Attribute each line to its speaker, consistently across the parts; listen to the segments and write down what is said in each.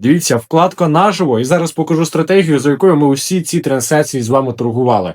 Speaker 1: Дивіться, вкладка наживо, і зараз покажу стратегію, за якою ми усі ці трансляції з вами торгували.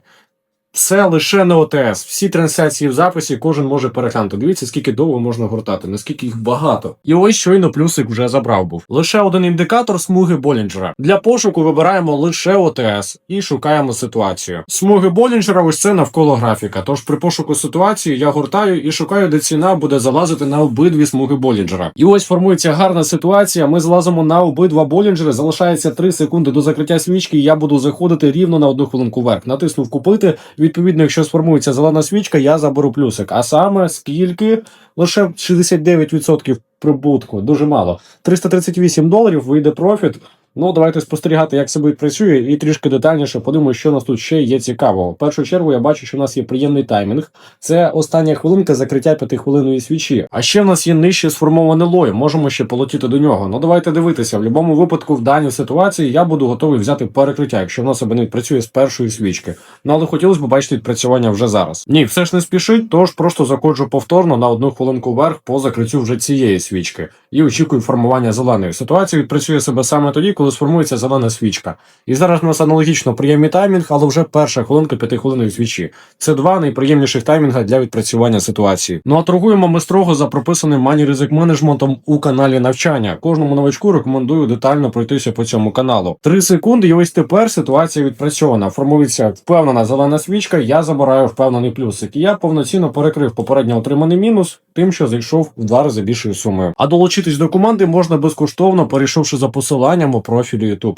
Speaker 1: Все лише на ОТС. Всі трансляції в записі кожен може переглянути. Дивіться, скільки довго можна гортати, наскільки їх багато. І ось щойно плюсик вже забрав був. Лише один індикатор смуги Болінджера. Для пошуку вибираємо лише ОТС і шукаємо ситуацію. Смуги Болінджера ось це навколо графіка. Тож при пошуку ситуації я гортаю і шукаю, де ціна буде залазити на обидві смуги Болінджера. І ось формується гарна ситуація. Ми злазимо на обидва Болінджери. Залишається 3 секунди до закриття свічки. і Я буду заходити рівно на одну хвилинку вверх. Натиснув купити. Відповідно, якщо сформується зелена свічка, я заберу плюсик. А саме скільки лише 69% прибутку, дуже мало. 338 доларів вийде профіт. Ну, давайте спостерігати, як це буде працює, і трішки детальніше подумаю, що у нас тут ще є цікавого. В першу чергу я бачу, що у нас є приємний таймінг. Це остання хвилинка закриття п'ятихвилинної свічі. А ще в нас є нижче сформоване лой. Можемо ще полетіти до нього. Ну давайте дивитися. В будь-якому випадку в даній ситуації я буду готовий взяти перекриття, якщо в нас абонент працює з першої свічки. Ну але хотілося б бачити відпрацювання вже зараз. Ні, все ж не спішить, тож просто заходжу повторно на одну хвилинку вверх по закриттю вже цієї свічки і очікую формування зеленої. Ситуація відпрацює себе саме тоді, коли сформується зелена свічка. І зараз у нас аналогічно приємний таймінг, але вже перша хвилинка п'ятихвилинної свічі. Це два найприємніших таймінга для відпрацювання ситуації. Ну а торгуємо ми строго за прописаним мані ризик менеджментом у каналі навчання. Кожному новачку рекомендую детально пройтися по цьому каналу. Три секунди, і ось тепер ситуація відпрацьована. Формується впевнена зелена свічка. Я забираю впевнений плюсик. І я повноцінно перекрив попередньо отриманий мінус, тим, що зайшов в два рази більшою сумою. А долучитись до команди можна безкоштовно, перейшовши за посиланням у профілі YouTube.